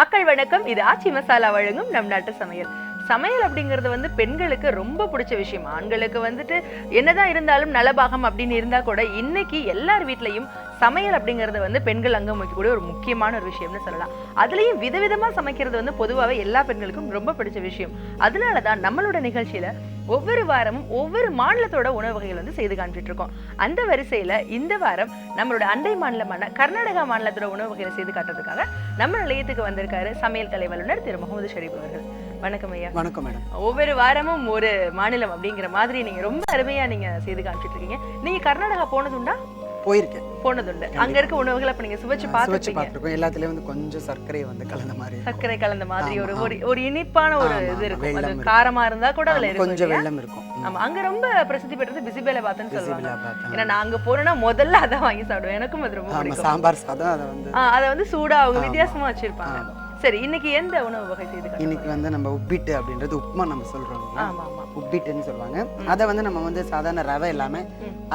மக்கள் வணக்கம். இது ஆச்சி மசாலா வழங்கும் நம் நாட்டு சமையல். சமையல் அப்படிங்கிறது வந்து பெண்களுக்கு ரொம்ப பிடிச்ச விஷயம். ஆண்களுக்கு வந்துட்டு என்னதான் இருந்தாலும் நலபாகம் அப்படின்னு இருந்தா கூட இன்னைக்கு எல்லார் வீட்லயும் சமையல் அப்படிங்கறது வந்து பெண்கள் அங்கம் வைக்கக்கூடிய ஒரு முக்கியமான ஒரு விஷயம்னு சொல்லலாம். அதுலயும் விதவிதமா சமைக்கிறது வந்து பொதுவாகவே எல்லா பெண்களுக்கும் ரொம்ப பிடிச்ச விஷயம். அதனால தான் நம்மளோட நிகழ்ச்சியில ஒவ்வொரு வாரமும் ஒவ்வொரு மாநிலத்தோட உணவு வகைகள் வந்து செய்து காண்பிட்டு இருக்கோம் அந்த வரிசையில இந்த வாரம் நம்மளோட அண்டை மாநிலமான கர்நாடகா மாநிலத்தோட உணவு வகைகளை செய்து காட்டுறதுக்காக நம்ம நிலையத்துக்கு வந்திருக்காரு சமையல் கலை வல்லுநர் திரு முகமது ஷரீப் அவர்கள். வணக்கம் ஐயா. வணக்கம் மேடம். ஒவ்வொரு வாரமும் ஒரு மாநிலம் அப்படிங்கிற மாதிரி நீங்க ரொம்ப அருமையா நீங்க செய்து காமிச்சிட்டு இருக்கீங்க நீங்க கர்நாடகா போனதுண்டா போயிருக்கேன் போனதுண்டு அங்க இருக்க உணவுகளை அப்ப நீங்க சுவைச்சு சுவைச்சு பார்த்துருப்பீங்க பார்த்துருக்கோம் எல்லாத்துலயும் வந்து கொஞ்சம் சர்க்கரை வந்து கலந்த மாதிரி. சர்க்கரை கலந்த மாதிரி ஒரு ஒரு ஒரு இனிப்பான ஒரு இது இருக்கும் அது. காரமா இருந்தா கூட அதுல இருக்கும் கொஞ்சம்? வெள்ளம் இருக்கும். ஆமா அங்க ரொம்ப பிரசித்தி பெற்றது பிசிபேல பாத்துன்னு சொல்லுவாங்க. ஏன்னா நான் அங்க போறேன்னா முதல்ல அதான் வாங்கி சாப்பிடுவேன் எனக்கும் அது ரொம்ப பிடிக்கும் சாம்பார் சாதம் அதை வந்து அத வந்து சூடா அவங்க. வித்தியாசமா வச்சிருப்பாங்க. சரி இன்னைக்கு எந்த உணவு வகை செய்து இன்னைக்கு வந்து நம்ம உப்பிட்டு அப்படின்றது உப்புமா நம்ம சொல்றோம் உப்பிட்டுன்னு சொல்லுவாங்க. அதை வந்து நம்ம வந்து சாதாரண ரவை இல்லாம.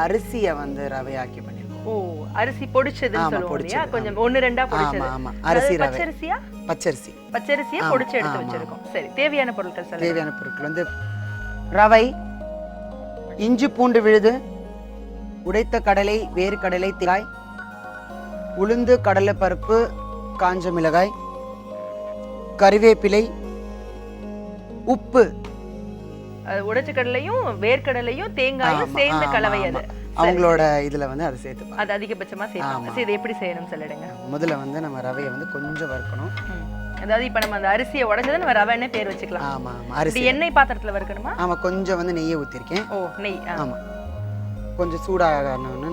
அரிசியை வந்து ரவையாக்கி பண்ணிருக்கோம். ஓ அரிசி பொடிச்சதுன்னு ஆமா, சொல்லுவோம் பொடிச்சது, கொஞ்சம் ஒண்ணு ரெண்டா பொடிச்சது. ஆமா அரிசி ரவை. பச்சரிசியா? பச்சரிசி. பச்சரிசியை பொடிச்சு எடுத்து. வச்சிருக்கோம். சரி தேவையான பொருட்கள் சொல்லுங்க. தேவையான பொருட்கள் வந்து ரவை இஞ்சி பூண்டு விழுது உடைத்த கடலை வேறு கடலை தேங்காய் உளுந்து கடலைப்பருப்பு காஞ்ச மிளகாய் கறிவேப்பிலை உப்பு. அது உடைச்ச கடலையும் வேர்க்கடலையும் தேங்காயும் சேர்ந்த கலவை. அது. அவங்களோட இதுல வந்து அதை சேர்த்துப்பாங்க. அது அதிகபட்சமா சேர்ப்பாங்க. ஆமா. சரி இது எப்படி செய்யணும் சொல்லிடுங்க. முதல்ல வந்து நம்ம ரவையை வந்து கொஞ்சம் வறுக்கணும். அதாவது இப்ப நம்ம அந்த அரிசியை உடைச்சதை நம்ம ரவைன்னு பேர் வச்சுக்கலாம். ஆமா ஆமா இது அரிசி எண்ணெய். பாத்திரத்துல வறுக்கணுமா? ஆமா கொஞ்சம் வந்து நெய்யை ஊற்றிருக்கேன் ஓ நெய் ஆ. ஆமா. கொஞ்சம் சூடாகணும்னு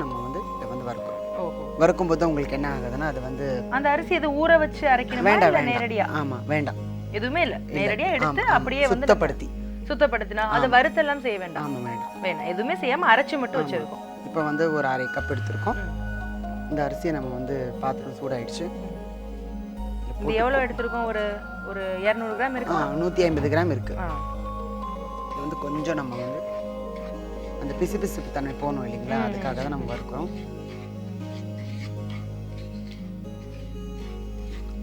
வறுக்கும் போது உங்களுக்கு என்ன ஆகுதுன்னா அது வந்து அந்த அரிசி எது ஊற வச்சு அரைக்கணுமா வேண்டாம் வேண்டாம். நேரடியா? ஆமா வேண்டாம். எதுவுமே இல்ல. நேரடியா எடுத்து. அப்படியே வந்து சுத்தப்படுத்தி. சுத்தப்படுத்தினா அதை வறுத்தெல்லாம் செய்ய வேண்டாம். ஆமா வேண்டாம். வேணாம். எதுவுமே செய்யாம அரைச்சு மட்டும். வச்சிருக்கோம். இப்போ வந்து ஒரு அரை கப் எடுத்திருக்கோம். இந்த அரிசியை நம்ம வந்து பாத்திரம் சூடாயிடுச்சு. இது எவ்வளவு எடுத்திருக்கோம்? ஒரு ஒரு 200 கிராம் ஆ இருக்குமா நூற்றி ஐம்பது கிராம் இருக்கு. இது வந்து கொஞ்சம் நம்ம வந்து அந்த பிசு பிசுப்பு தன்மை போகணும் இல்லைங்களா. அதுக்காக தான் நம்ம வறுக்கிறோம்.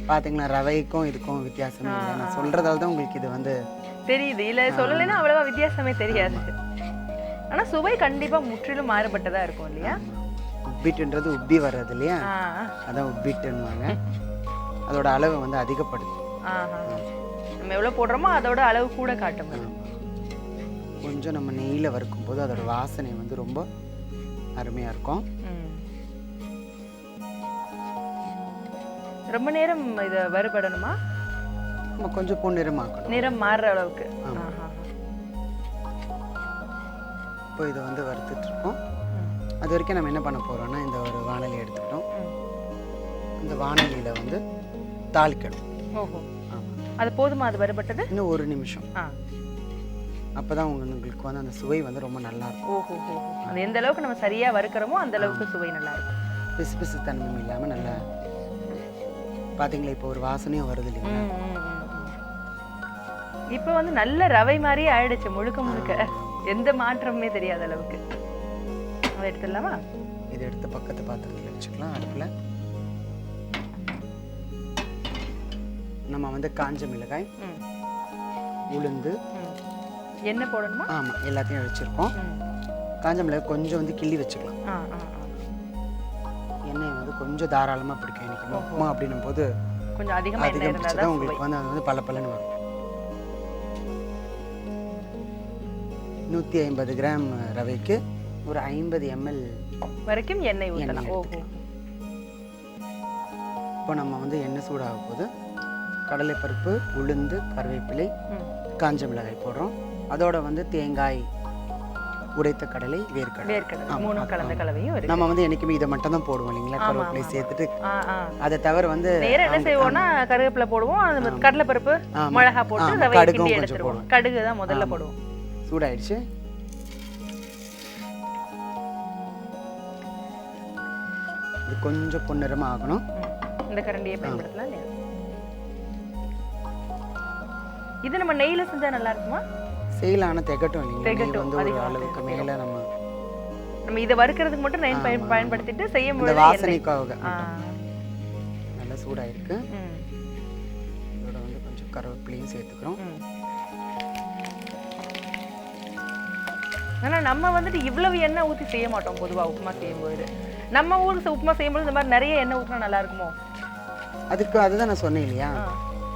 பாத்தீங்களா ரவைக்கும் இதுக்கும் வித்தியாசம் இல்லை. நான் ஆ. சொல்றதால தான் உங்களுக்கு இது வந்து தெரியுது. இல்ல சொல்லலைன்னா அவ்வளவா வித்தியாசமே தெரியாது. ஆனா சுவை கண்டிப்பா முற்றிலும் மாறுபட்டதா இருக்கும் இல்லையா? உப்பிட்டுன்றது உப்பி வர்றது இல்லையா? அதான் உப்பிட்டுன்னுவாங்க. அதோட அளவை வந்து அதிகப்படுத்தும். நம்ம எவ்வளவு போடுறோமோ அதோட அளவு கூட காட்டும். கொஞ்சம் நம்ம நெய்யில் வறுக்கும் போது அதோட வாசனை வந்து ரொம்ப அருமையாக இருக்கும். ரொம்ப நேரம் இத வறுபடணுமா? நம்ம கொஞ்சம் பொன்னிறமாக்கணும். நிறம் மாறுற அளவுக்கு. இப்போ இதை வந்து வறுத்துட்டு இருக்கோம் ம். அது வரைக்கும் நம்ம என்ன பண்ண போறோம்னா இந்த ஒரு வானொலி எடுத்துக்கிட்டோம். இந்த வானொலியில் வந்து தாளிக்கணும். ஓஹோ. அது போதுமா? அது வறுபட்டது? இன்னும் ஒரு நிமிஷம். அப்போ தான் உங்களுக்கு வந்து அந்த சுவை வந்து ரொம்ப நல்லா இருக்கும் ஓஹோ. அது எந்த அளவுக்கு நம்ம சரியா வறுக்கிறோமோ அந்த அளவுக்கு சுவை நல்லா இருக்கும் பிசு பிசு தன்மையும் இல்லாமல் நல்லா பார்த்தீங்களா இப்போ ஒரு வாசனையும் வருது இல்லைங்களா. இப்போ வந்து நல்ல ரவை மாதிரியே ஆயிடுச்சு முழுக்க முழுக்க. எந்த மாற்றமுமே தெரியாத அளவுக்கு. அதை எடுத்துடலாமா? இதை எடுத்து பக்கத்து பாத்திரத்தில் வச்சுக்கலாம் அடுப்பில். நம்ம வந்து காஞ்ச மிளகாய் உளுந்து. எண்ணெய் போடணுமா? ஆமாம் எல்லாத்தையும் வச்சுருக்கோம். காஞ்ச மிளகாய் கொஞ்சம் வந்து கிள்ளி வச்சுக்கலாம். கொஞ்சம் தாராளமாக பிடிக்கும் எனக்கு உப்புமா அப்படின்னும் போது கொஞ்சம் அதிகமா எண்ணெய் அதிகம் இருந்தால் பிடிச்சா தான் சுவை. உங்களுக்கு வந்து அது வந்து பல பலன்னு வரும். நூற்றி ஐம்பது கிராம் ரவைக்கு ஒரு ஐம்பது எம்எல் வரைக்கும் எண்ணெய் ஊற்றலாம் இப்போ நம்ம வந்து எண்ணெய் சூடாக போது கடலைப்பருப்பு உளுந்து கருவேப்பிலை. காஞ்ச மிளகாய் போடுறோம். அதோட வந்து தேங்காய் உடைத்த கடலை வேர்க்கடலை. வேர்க்கடலை. மூணும் அது கலந்த கலவையும் இருக்கு. நம்ம வந்து என்னைக்குமே இதை மட்டும் தான் போடுவோம் இல்லைங்களா? கருவேப்பிலை. சேர்த்துட்டு. அதை தவிர வந்து நேரா என்ன செய்வோம்னா கருவேப்பிலை போடுவோம். ஆமா. கடலைப்பருப்பு. மிளகா போட்டு கடுகும் கொஞ்சம் போடுவோம். கடுகு தான் முதல்ல. போடுவோம். சூடாயிடுச்சு. இது கொஞ்சம் பொன்னிறமாக ஆகணும். இந்த கரண்டியை பயன்படுத்தலாம் இல்லையா? இது நம்ம நெய்ல செஞ்சா நல்லா இருக்குமா? செய்யலான திகட்டும் இல்லைங்களா வந்து ஒரு அளவுக்கு. மேலே நம்ம நம்ம இதை வறுக்கிறதுக்கு மட்டும் நெய் பயன். பயன்படுத்திட்டு செய்யும் இந்த பொழுது எண்ணெய். வாசனைக்காக ஆ, நல்லா சூடாயிருக்கு ம். கருவேப்பிலையும் சேர்த்துக்கிறோம் ம். ஆனா நம்ம வந்துட்டு இவ்வளவு எண்ணெய் ஊத்தி செய்ய மாட்டோம் பொதுவா உப்புமா செய்யும்போது நம்ம ஊருக்கு உப்புமா செய்யும்போது இந்த மாதிரி நிறைய எண்ணெய் ஊற்றினா நல்லா இருக்குமோ அதுக்கு அதுதான் நான் சொன்னேன் இல்லையா.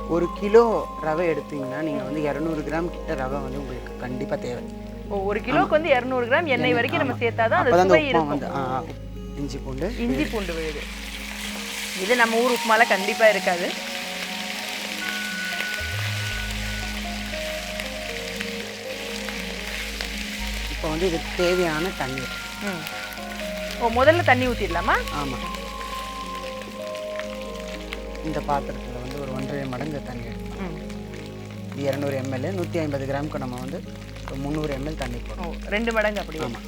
ஒரு கிலோ ரவை எடுத்தீங்கன்னா நீங்கள் வந்து இரநூறு கிராம் கிட்ட ரவை வந்து உங்களுக்கு கண்டிப்பாக தேவை. ஓ, ஒரு கிலோக்கு வந்து 200 கிராம் எண்ணெய் வரைக்கும் நம்ம சேர்த்தாதான் அது அந்த சுவை இருக்கும். வந்து. இஞ்சி பூண்டு இஞ்சி பூண்டு விழுது. இது நம்ம ஊர் உப்புமால கண்டிப்பா இருக்காது. இப்போ வந்து இதுக்கு தேவையான தண்ணீர் ம். ஓ முதல்ல தண்ணி ஊத்திடலாமா? ஆமாம் இந்த பாத்திரத்தில். ஒன்றரை மடங்கு தண்ணி எடுக்கணும். இது இரநூறு எம்எல் நூற்றி ஐம்பது கிராமுக்கு நம்ம வந்து முந்நூறு எம்எல் தண்ணி ஓ போடணும் ரெண்டு மடங்கு அப்படியே ஆமாம்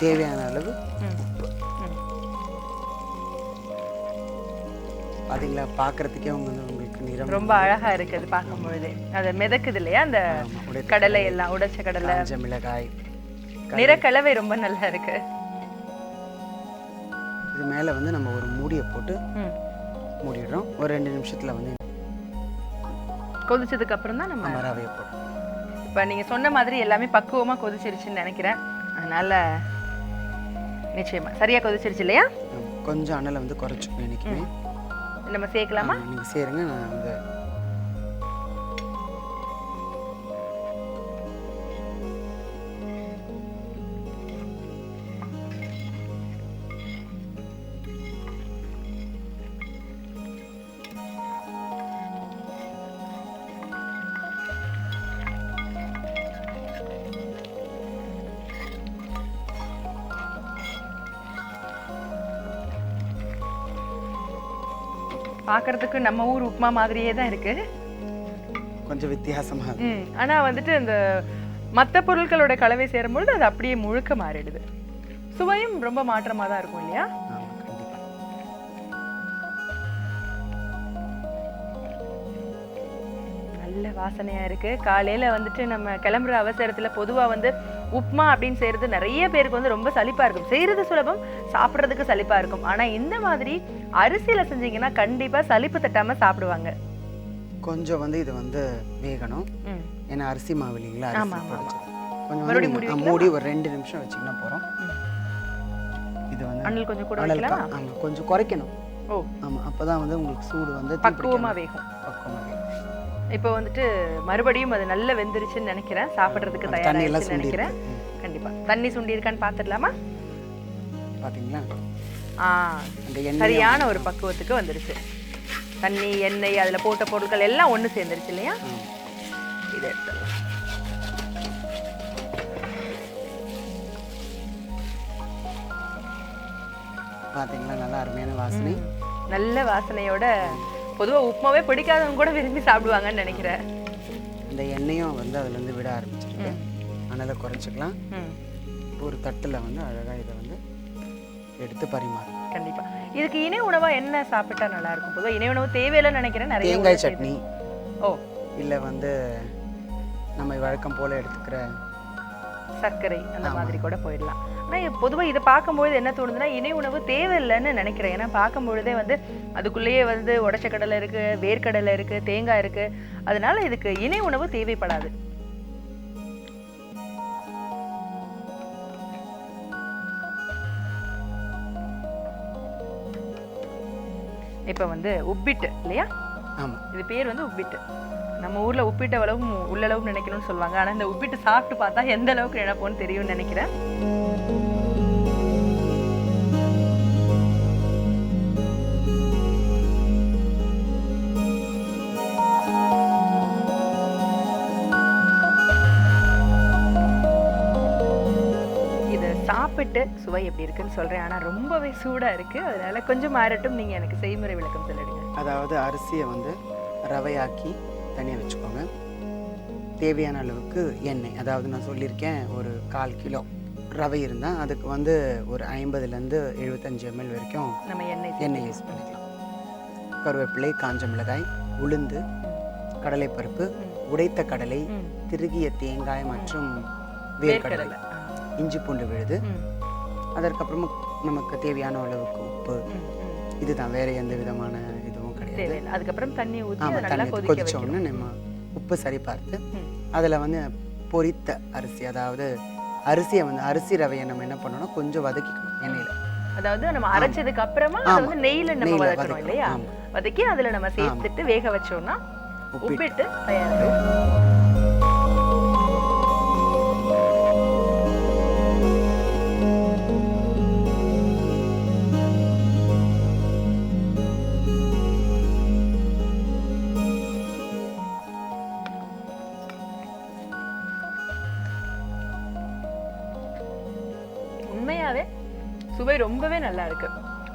தேவையான அளவு. உப்பு. பார்த்தீங்களா பார்க்கறதுக்கே உங்களுக்கு நிறம். ரொம்ப அழகா இருக்கு அது பார்க்கும்பொழுது. அது மிதக்குது இல்லையா? அந்த கடலை எல்லாம் உடைச்ச கடலை. மிளகாய் நிறக்கலவை ரொம்ப நல்லா இருக்கு. இது மேலே வந்து நம்ம ஒரு மூடியை போட்டு. மூடிடுறோம். ஒரு ரெண்டு நிமிஷத்தில் வந்து கொதிச்சதுக்கு அப்புறம் தான் நம்ம நம்ம ரவையை போடுறோம். இப்போ நீங்க சொன்ன மாதிரி எல்லாமே பக்குவமா கொதிச்சிருச்சுன்னு நினைக்கிறேன். அதனால நிச்சயமா சரியா கொதிச்சிருச்சு இல்லையா? கொஞ்சம் அனலை வந்து குறைச்சிக்கணும் என்றைக்குமே நம்ம சேர்க்கலாமா? நீங்கள் சேருங்க நான் வந்து பார்க்கறதுக்கு நம்ம ஊர் உப்புமா மாதிரியே தான் இருக்கு. கொஞ்சம் வித்தியாசமாக ம் ஆனா வந்துட்டு இந்த மற்ற பொருட்களோட கலவை சேரும்பொழுது அது அப்படியே முழுக்க மாறிடுது. சுவையும் ரொம்ப மாற்றமா தான் இருக்கும் இல்லையா? நல்ல வாசனையா இருக்கு. காலையில வந்துட்டு நம்ம கிளம்புற அவசரத்துல பொதுவா வந்து உப்புமா அப்படின்னு செய்யறது நிறைய பேருக்கு வந்து ரொம்ப சலிப்பா இருக்கும். செய்யறது சுலபம் சாப்பிட்றதுக்கு சலிப்பா இருக்கும். ஆனா இந்த மாதிரி அரிசியில செஞ்சீங்கன்னா கண்டிப்பா சலிப்பு தட்டாம சாப்பிடுவாங்க. கொஞ்சம் வந்து இது வந்து வேகணும். ஏன்னா அரிசி மாவு இல்லைங்களா? கொஞ்சம் மூடி ஒரு ரெண்டு நிமிஷம் வச்சிங்கன்னா போகிறோம். இது வந்து அண்ணல் கொஞ்சம் கூட அனல் கொஞ்சம் குறைக்கணும். ஓ. ஆமாம் அப்போ தான் வந்து உங்களுக்கு சூடு வந்து பக்குவமா வேகும். பக்குவமாக இப்போ வந்துட்டு மறுபடியும் அது நல்ல வெந்துருச்சுன்னு நினைக்கிறேன். சாப்பிட்றதுக்கு சுண்டி நினைக்கிறேன். இருக்கு கண்டிப்பா. தண்ணி சுண்டி இருக்கான்னு பார்த்துடலாமா? பார்த்தீங்களா? ஆ சரியான ஒரு பக்குவத்துக்கு வந்துருச்சு. தண்ணி எண்ணெய் அதுல போட்ட பொருட்கள் எல்லாம் ஒண்ணு சேர்ந்துருச்சு இல்லையா? இதை எடுத்துடலாம். பார்த்தீங்களா? நல்லா அருமையான வாசனை. நல்ல வாசனையோட பொதுவா உப்புமாவே பிடிக்காதவங்க கூட விரும்பி சாப்பிடுவாங்கன்னு நினைக்கிறேன். இந்த எண்ணெயும் வந்து அதுலேருந்து விட ஆரம்பிச்சிருக்கு அனலை குறைச்சிக்கலாம். ஒரு தட்டில் வந்து அழகாக இதை வந்து எடுத்து பரிமாறும் கண்டிப்பா. இதுக்கு இணை உணவா என்ன சாப்பிட்டா நல்லா இருக்கும் பொதுவா இணை உணவு தேவையில்லைன்னு நினைக்கிறேன் நிறைய தேங்காய் சட்னி. ஓ. இல்லை வந்து நம்ம வழக்கம் போல் எடுத்துக்கிற சர்க்கரை அந்த மாதிரி கூட போயிடலாம். ஆனா இது பொதுவா இதை பார்க்கும்பொழுது என்ன தோணுதுன்னா இணை உணவு தேவையில்லைன்னு நினைக்கிறேன். ஏன்னா பார்க்கும்பொழுதே வந்து அதுக்குள்ளேயே வந்து உடைச்ச கடலை இருக்கு வேர்க்கடலை இருக்கு தேங்காய் இருக்கு. அதனால இதுக்கு இணை உணவு தேவைப்படாது. இப்போ வந்து உப்பிட்டு இல்லையா? ஆமாம் இது பேர் வந்து உப்பிட்டு. நம்ம ஊர்ல உப்பிட்ட அளவும் உள்ளளவும் நினைக்கணும்னு சொல்லுவாங்க. ஆனா இந்த உப்பிட்டு சாப்பிட்டு பார்த்தா எந்த அளவுக்கு நினைப்போம்னு தெரியும்னு நினைக்கிறேன். சாப்பிட்டு சுவை எப்படி இருக்குன்னு சொல்றேன். ஆனா ரொம்பவே சூடா இருக்கு. அதனால கொஞ்சம் மாறட்டும். நீங்க எனக்கு செய்முறை விளக்கம் சொல்லிடுங்க. அதாவது அரிசியை வந்து ரவையாக்கி தனியாக வச்சுக்கோங்க. தேவையான அளவுக்கு எண்ணெய். அதாவது நான் சொல்லியிருக்கேன் ஒரு கால் கிலோ ரவை இருந்தால் அதுக்கு வந்து ஒரு ஐம்பதுலேருந்து எழுபத்தஞ்சு எம்எல் வரைக்கும் நம்ம எண்ணெய் எண்ணெய் யூஸ் பண்ணிக்கலாம். கருவேப்பிலை காஞ்ச மிளகாய் உளுந்து கடலைப்பருப்பு. உடைத்த கடலை. திருகிய தேங்காய் மற்றும் வேர்க்கடலை. இஞ்சி பூண்டு விழுது. அதற்கப்புறமா நமக்கு தேவையான அளவுக்கு உப்பு. இதுதான் வேற எந்த விதமான இதுவும் கிடையாது அதுக்கப்புறம் தண்ணி ஊற்றி தண்ணி கொதிக்க கொதிச்ச வைக்கணும் உடனே நம்ம உப்பு சரி பார்த்து. அதில் வந்து பொரித்த அரிசி அதாவது அரிசியை வந்து அரிசி ரவையை நம்ம என்ன பண்ணணும்னா கொஞ்சம் வதக்கிக்கணும் எண்ணெயில் அதாவது நம்ம அரைச்சதுக்கு அப்புறமா. வந்து நெய்ல நம்ம வதக்கணும். இல்லையா. வதக்கி அதுல நம்ம சேர்த்துட்டு வேக வச்சோம்னா உப்பிட்டு தயாராகும் உண்மையாவே சுவை ரொம்பவே நல்லா இருக்கு.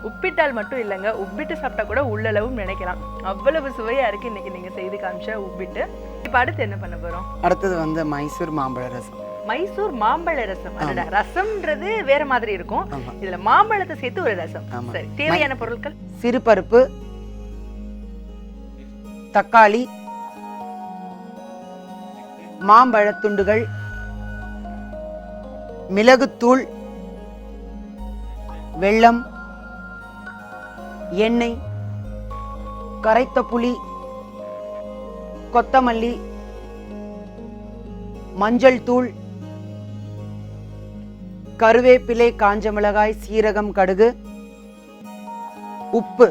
உப்பிட்டால் மட்டும் இல்லைங்க உப்பிட்டு சாப்பிட்டா கூட உள்ளளவும் நினைக்கலாம். அவ்வளவு சுவையா இருக்கு இன்னைக்கு நீங்க செய்து காமிச்ச உப்பிட்டு. இப்ப அடுத்து என்ன பண்ண போறோம்? அடுத்தது வந்து மைசூர் மாம்பழ ரசம். மைசூர் மாம்பழ ரசம். ரசம்ன்றது வேற மாதிரி இருக்கும். இதுல மாம்பழத்தை சேர்த்து ஒரு ரசம். சரி தேவையான பொருட்கள்? சிறுபருப்பு தக்காளி மாம்பழத் துண்டுகள் மிளகுத்தூள் வெல்லம் எண்ணெய் கரைத்த புளி கொத்தமல்லி மஞ்சள் தூள் கருவேப்பிலை காஞ்ச மிளகாய் சீரகம் கடுகு உப்பு.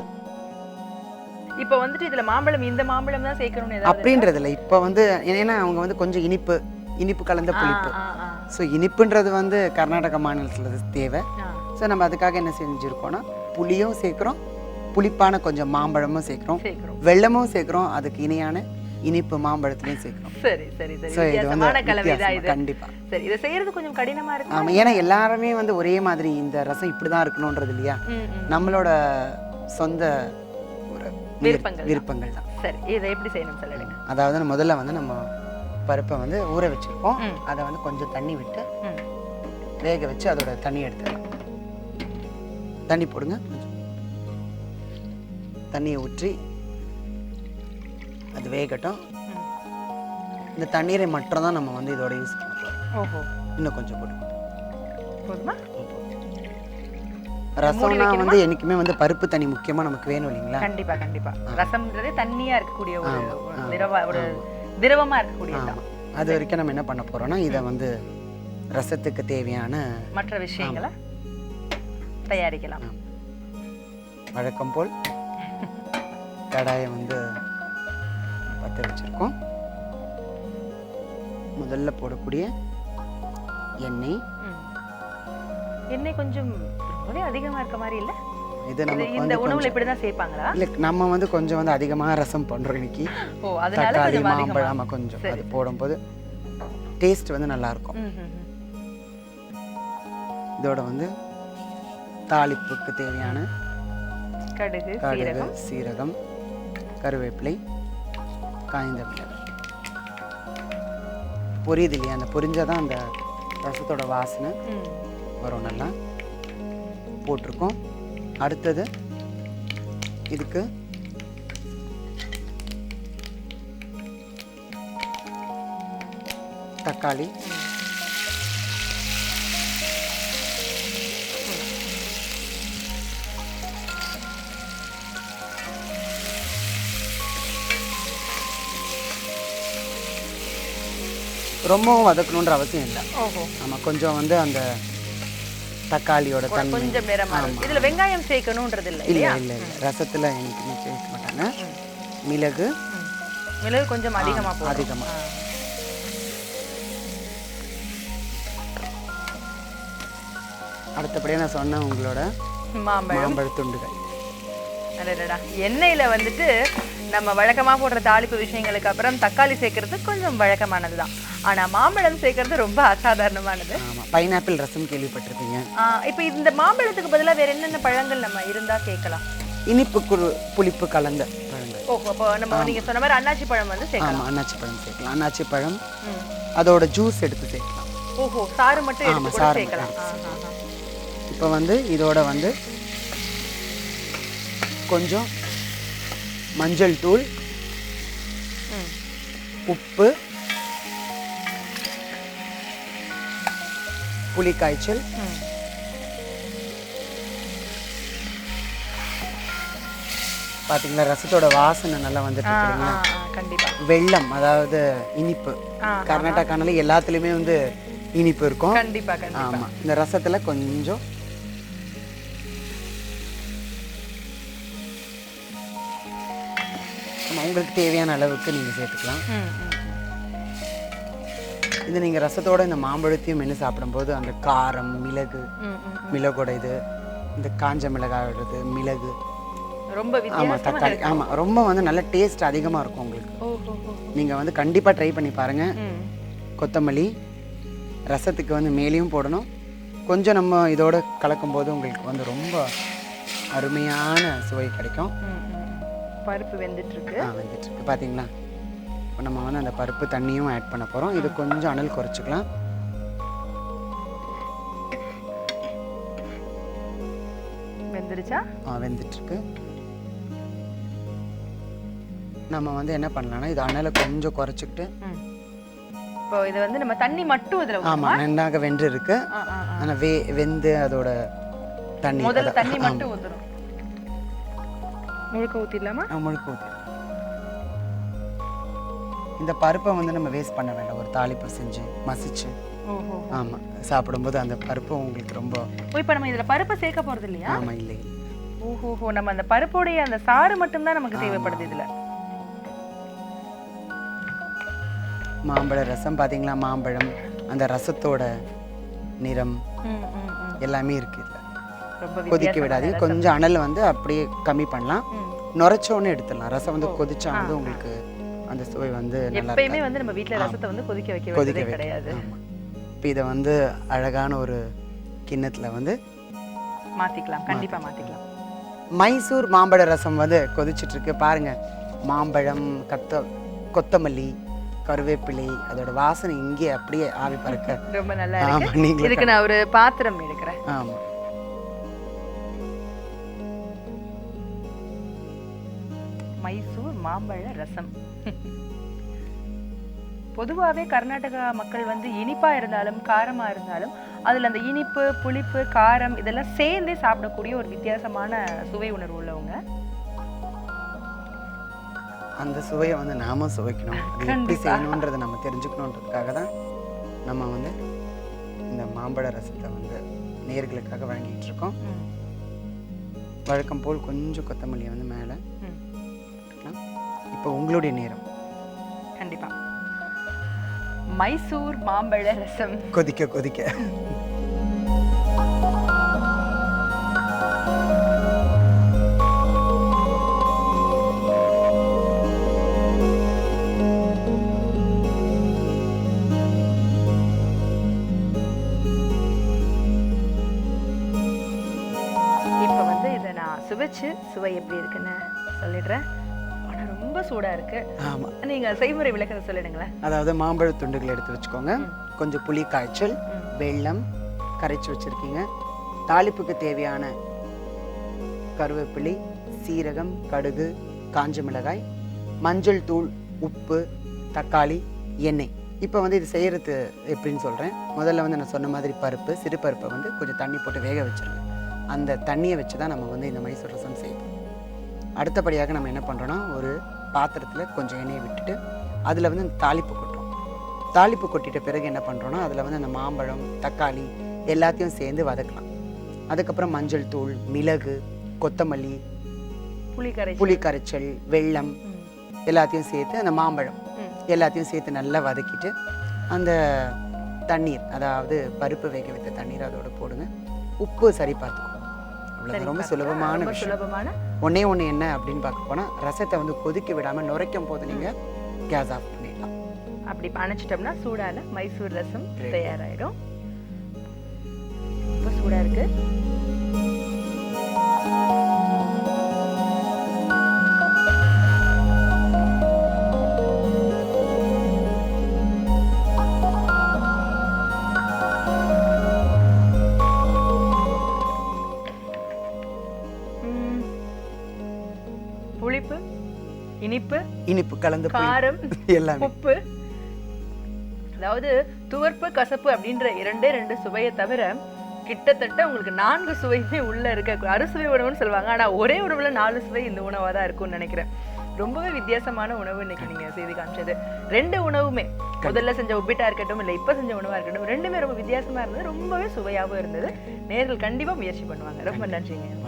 இப்ப வந்துட்டு இதுல மாம்பழம் இந்த மாம்பழம் தான் சேர்க்கணும்னு ஏதாவது அப்படின்றதுல இப்போ வந்து ஏன்னா அவங்க வந்து கொஞ்சம் இனிப்பு இனிப்பு கலந்த புளிப்பு. ஸோ இனிப்புன்றது வந்து கர்நாடக மாநிலத்தில் தேவை. ஸோ நம்ம அதுக்காக என்ன செஞ்சுருக்கோம்னா புளியும் சேர்க்குறோம் புளிப்பான கொஞ்சம் மாம்பழமும் சேர்க்குறோம் வெள்ளமும் சேர்க்குறோம் அதுக்கு இணையான இனிப்பு மாம்பழத்துலையும் சேர்க்குறோம். சரி சரி சரி. இது வந்து கண்டிப்பா. சரி இதை செய்யறது கொஞ்சம் கடினமா இருக்கு? ஆமாம் ஏன்னா எல்லாருமே வந்து ஒரே மாதிரி இந்த ரசம் இப்படி தான் இருக்கணுன்றது இல்லையா. நம்மளோட சொந்த ஒரு விருப்பங்கள் தான். விருப்பங்கள் தான் சரி இதை எப்படி செய்யணும் சொல்லிடுங்க அதாவது முதல்ல வந்து நம்ம பருப்பை வந்து ஊற வச்சிருக்கோம். அதை வந்து கொஞ்சம் தண்ணி விட்டு. வேக வச்சு அதோட தண்ணி எடுத்துடலாம் தண்ணி போடுங்க. தண்ணியை ஊற்றி அது வேகட்டும். இந்த தண்ணீரை மட்டும் தான் நம்ம வந்து இதோட யூஸ் பண்ண ஓஹோ. இன்னும் கொஞ்சம் போடுங்க ரசம்னா? வந்து என்னைக்குமே வந்து பருப்பு தண்ணி முக்கியமா நமக்கு வேணும் இல்லைங்களா? கண்டிப்பா கண்டிப்பா. ரசம்ன்றதே தண்ணியா இருக்கக்கூடிய ஒரு திரவ ஒரு திரவமா இருக்கக்கூடியது ஆமா. அது வரைக்கும் நம்ம என்ன பண்ண போறோம்னா இதை வந்து ரசத்துக்கு தேவையான மற்ற விஷயங்களை? தயாரிக்கலாம். வழக்கம் போல் கடாயை வந்து பற்ற வச்சிருக்கோம். முதல்ல போடக்கூடிய எண்ணெய். எண்ணெய் கொஞ்சம் ரொம்பவே அதிகமா இருக்க மாதிரி இல்ல? இது நமக்கு இந்த உணவுல கொஞ்சம் இப்படிதான் சேர்ப்பாங்களா? இல்லை நம்ம வந்து கொஞ்சம் வந்து அதிகமாக ரசம் பண்ணுறோம் இன்னைக்கு. ஓ அதனால தக்காளி கொஞ்சம் அதிகமா. மாம்பழம் ஆமா, கொஞ்சம். அது போடும்போது டேஸ்ட் வந்து நல்லா இருக்கும். இதோட வந்து தாளிப்புக்கு தேவையான கடுகு கடுகு சீரகம். கருவேப்பிலை காய்ந்த மிளகாய் பொரியுது இல்லையா? அந்த பொரிஞ்சாதான் அந்த ரசத்தோட வாசனை. வரும். நல்லா போட்டிருக்கோம். அடுத்தது இதுக்கு தக்காளி. ரொம்பவும் வதக்கணுன்ற அவசியம் இல்லை. ஓஹோ. நம்ம கொஞ்சம் வந்து அந்த தக்காளியோட தன்மை. கொஞ்சம் நேரமா இருக்கு. இதுல வெங்காயம் சேர்க்கணும்ன்றது இல்ல இல்லை இல்லையா? இல்லை இல்லை. ரசத்தில் எனக்குமே சேர்க்க மாட்டாங்க. மிளகு. ம். மிளகு கொஞ்சம் அதிகமா போடும் அதிகமா. ஆ. அடுத்தபடியாக நான் சொன்ன உங்களோட மாம்பழம். மாம்பழ துண்டுகள். அடடடா. எண்ணெயில வந்துட்டு நம்ம வழக்கமா போடுற தாளிப்பு விஷயங்களுக்கு அப்புறம் தக்காளி சேர்க்கறது கொஞ்சம் வழக்கமானதுதான். ஆனா மாம்பழம் சேர்க்கறது ரொம்ப அசாதாரணமானது. ஆமாம் பைனாப்பிள் ரசம் கேள்விப்பட்டிருப்பீங்க. இப்ப இந்த மாம்பழத்துக்கு பதிலா வேற என்னென்ன பழங்கள் நம்ம இருந்தா சேர்க்கலாம் இனிப்பு புளிப்பு கலந்த பழங்கள். ஓஹோ அப்போ நம்ம நீங்க சொன்ன மாதிரி அன்னாச்சி பழம் வந்து சேர்க்கலாம். ஆமாம் அன்னாச்சி பழம் சேர்க்கலாம். அன்னாச்சி பழம். அதோட ஜூஸ் எடுத்து சேர்க்கலாம். ஓஹோ சாறு மட்டும் ஆமா, எடுத்து கூட சாறு சேர்க்கலாம். இப்போ வந்து இதோட வந்து கொஞ்சம் மஞ்சள் தூள். உப்பு புளி காய்ச்சல் ம். பாத்தீங்களா ரசத்தோட வாசனை நல்லா வந்துட்டு ஆ, இருக்கு ஆ, இல்லைங்களா ஆ, கண்டிப்பா வெள்ளம் அதாவது இனிப்பு கர்நாடகானால எல்லாத்துலேயுமே வந்து இனிப்பு இருக்கும் கண்டிப்பா கண்டிப்பா ஆமா இந்த ரசத்துல கொஞ்சம் உங்களுக்கு தேவையான அளவுக்கு நீங்க சேர்த்துக்கலாம். இது நீங்க ரசத்தோட இந்த மாம்பழத்தையும் மென்று சாப்பிடும்போது அந்த காரம் மிளகு. மிளகோட இது இந்த காஞ்ச மிளகாயோடது மிளகு. ரொம்ப ஆமா வித்தியாசமா தக்காளி. இருக்கு. ஆமா ரொம்ப வந்து நல்ல டேஸ்ட் அதிகமா இருக்கும் உங்களுக்கு. ஓஹோ ஓ. நீங்க வந்து கண்டிப்பா ட்ரை பண்ணி பாருங்க. ம். கொத்தமல்லி ரசத்துக்கு வந்து மேலேயும் போடணும். கொஞ்சம் நம்ம இதோட கலக்கும்போது உங்களுக்கு வந்து ரொம்ப அருமையான சுவை கிடைக்கும். பருப்பு வெந்துட்டு இருக்கு ஆ வந்துட்டு இருக்கு பார்த்தீங்களா இப்போ நம்ம வந்து அந்த பருப்பு தண்ணியும் ஆட் பண்ண போகிறோம் இது கொஞ்சம் அனல் குறைச்சிக்கலாம். வெந்துருச்சா? ஆ வெந்துட்டுருக்கு. நம்ம வந்து என்ன பண்ணலாம்னா இது அனலை கொஞ்சம் குறைச்சிக்கிட்டு. இப்போ இது வந்து நம்ம தண்ணி மட்டும் இதுல? ஆமாம் நன்றாக வென்று இருக்கு. ஆனால் வே வெந்து அதோட தண்ணி முதல்ல தண்ணி. மட்டும் ஊத்தணும். முழுக்க ஊத்திடலாமா? ஆ, முழுக்க ஊற்றி இந்த பருப்பை வந்து நம்ம வேஸ்ட் பண்ண வேண்டாம். ஒரு தாளிப்பு செஞ்சு மசிச்சு. ஆமாம் சாப்பிடும்போது அந்த பருப்பு உங்களுக்கு ரொம்ப இப்போ நம்ம இதுல பருப்பு சேர்க்க போறது இல்லையா? ஆமாம் இல்லை ஓஹோஹோ நம்ம அந்த பருப்புடைய அந்த சாறு மட்டும்தான் நமக்கு தேவைப்படுது இதுல. மாம்பழ ரசம் பார்த்தீங்களா மாம்பழம் அந்த ரசத்தோட நிறம். எல்லாமே இருக்கு இதுல. ரொம்ப கொதிக்க விடாதீங்க. கொஞ்சம் அனல் வந்து அப்படியே கம்மி பண்ணலாம். நுரைச்சோன்னு எடுத்துடலாம். ரசம் வந்து கொதிச்சா வந்து உங்களுக்கு அந்த சுவை வந்து எப்பயுமே வந்து நம்ம வீட்ல ரசத்தை வந்து கொதிக்க வைக்க கொதிக்க கிடையாது. ஆமாம் இப்போ இதை வந்து அழகான ஒரு கிண்ணத்துல வந்து மாத்திக்கலாம். கண்டிப்பா மாத்திக்கலாம். மைசூர் மாம்பழ ரசம் வந்து கொதிச்சிட்டு இருக்கு பாருங்க. மாம்பழம் கத்த கொத்தமல்லி கருவேப்பிலை அதோட வாசனை இங்கே அப்படியே ஆவி பறக்க. ரொம்ப நல்லா இருக்கு. இதுக்கு நான் ஒரு பாத்திரம் எடுக்கிறேன். ஆமா. மாம்பழ ரசம். பொதுவாகவே கர்நாடகா மக்கள் வந்து இனிப்பா இருந்தாலும் காரமா இருந்தாலும் அதுல அந்த இனிப்பு புளிப்பு காரம் இதெல்லாம் சேர்ந்தே சாப்பிடக்கூடிய ஒரு வித்தியாசமான சுவை உணர்வு உள்ளவங்க. அந்த சுவையை வந்து நாம சுவைக்கணும். எப்படி. செய்யணுன்றதை நம்ம தெரிஞ்சுக்கணுன்றதுக்காக தான் நம்ம வந்து இந்த மாம்பழ ரசத்தை வந்து நேர்களுக்காக வழங்கிட்டு இருக்கோம். வழக்கம் போல் கொஞ்சம் கொத்தமல்லியை வந்து மேலே இப்போ உங்களுடைய நேரம். கண்டிப்பா. மைசூர் மாம்பழ ரசம். கொதிக்க கொதிக்க. இப்போ வந்து இதை நான் சுவைச்சு சுவை எப்படி இருக்குன்னு சொல்லிடுறேன். ஆனா ரொம்ப சூடா இருக்கு. ஆமா. நீங்க செய்முறை விளக்கத்தை சொல்லிடுங்களேன். அதாவது மாம்பழ துண்டுகள் எடுத்து வச்சுக்கோங்க. கொஞ்சம் புளி காய்ச்சல் ம். வெல்லம் கரைச்சி வச்சிருக்கீங்க. தாளிப்புக்கு தேவையான கருவேப்பிலை சீரகம் கடுகு காஞ்ச மிளகாய் மஞ்சள் தூள் உப்பு தக்காளி எண்ணெய். இப்போ வந்து இது செய்யறது எப்படின்னு சொல்கிறேன் முதல்ல வந்து நான் சொன்ன மாதிரி பருப்பு சிறு பருப்பை வந்து கொஞ்சம் தண்ணி போட்டு வேக வச்சிருங்க. அந்த தண்ணியை வச்சு தான் நம்ம வந்து இந்த மைசூர் ரசம் செய்வோம். அடுத்தபடியாக நம்ம என்ன பண்ணுறோன்னா ஒரு பாத்திரத்தில் கொஞ்சம் எண்ணெயை விட்டுட்டு அதில் வந்து இந்த தாளிப்பு கொட்டுறோம். தாளிப்பு கொட்டிட்ட பிறகு என்ன பண்ணுறோன்னா அதில் வந்து அந்த மாம்பழம் தக்காளி எல்லாத்தையும் சேர்ந்து வதக்கலாம். அதுக்கப்புறம் மஞ்சள் தூள் மிளகு கொத்தமல்லி புளி கரை புளி கரைச்சல் வெல்லம் எல்லாத்தையும் சேர்த்து அந்த மாம்பழம். எல்லாத்தையும் சேர்த்து நல்லா வதக்கிட்டு அந்த தண்ணீர் அதாவது பருப்பு வேக வைத்த தண்ணீர் அதோட போடுங்க. உப்பு சரி அவ்வளோதான் ரொம்ப சுலபமான விஷயம். ஒண்ணே ஒன்று என்ன அப்படின்னு பார்க்க போனால் ரசத்தை வந்து கொதிக்க விடாமல் நுரைக்கும் போது நீங்கள் கேஸ் ஆஃப் பண்ணிடலாம். அப்படி அணைச்சிட்டோம்னா சூடான மைசூர் ரசம். தயாராயிடும். ரொம்ப சூடா இருக்கு. இனிப்பு கலந்து காரம் எல்லாமே. உப்பு அதாவது துவர்ப்பு கசப்பு அப்படின்ற இரண்டே ரெண்டு சுவையை தவிர கிட்டத்தட்ட உங்களுக்கு நான்கு சுவையுமே உள்ள இருக்க அறுசுவை உணவுன்னு சொல்லுவாங்க. ஆனா ஒரே உணவுல நாலு சுவை இந்த உணவா தான் இருக்கும்னு நினைக்கிறேன். ரொம்பவே வித்தியாசமான உணவு இன்னைக்கு நீங்க செய்து காமிச்சது. ரெண்டு உணவுமே. முதல்ல செஞ்ச ஒப்பிட்டா இருக்கட்டும் இல்ல இப்ப செஞ்ச உணவா இருக்கட்டும் ரெண்டுமே ரொம்ப வித்தியாசமா இருந்தது. ரொம்பவே சுவையாகவும் இருந்தது. நேர்கள் கண்டிப்பா முயற்சி பண்ணுவாங்க. ரொம்ப நன்றிங்க.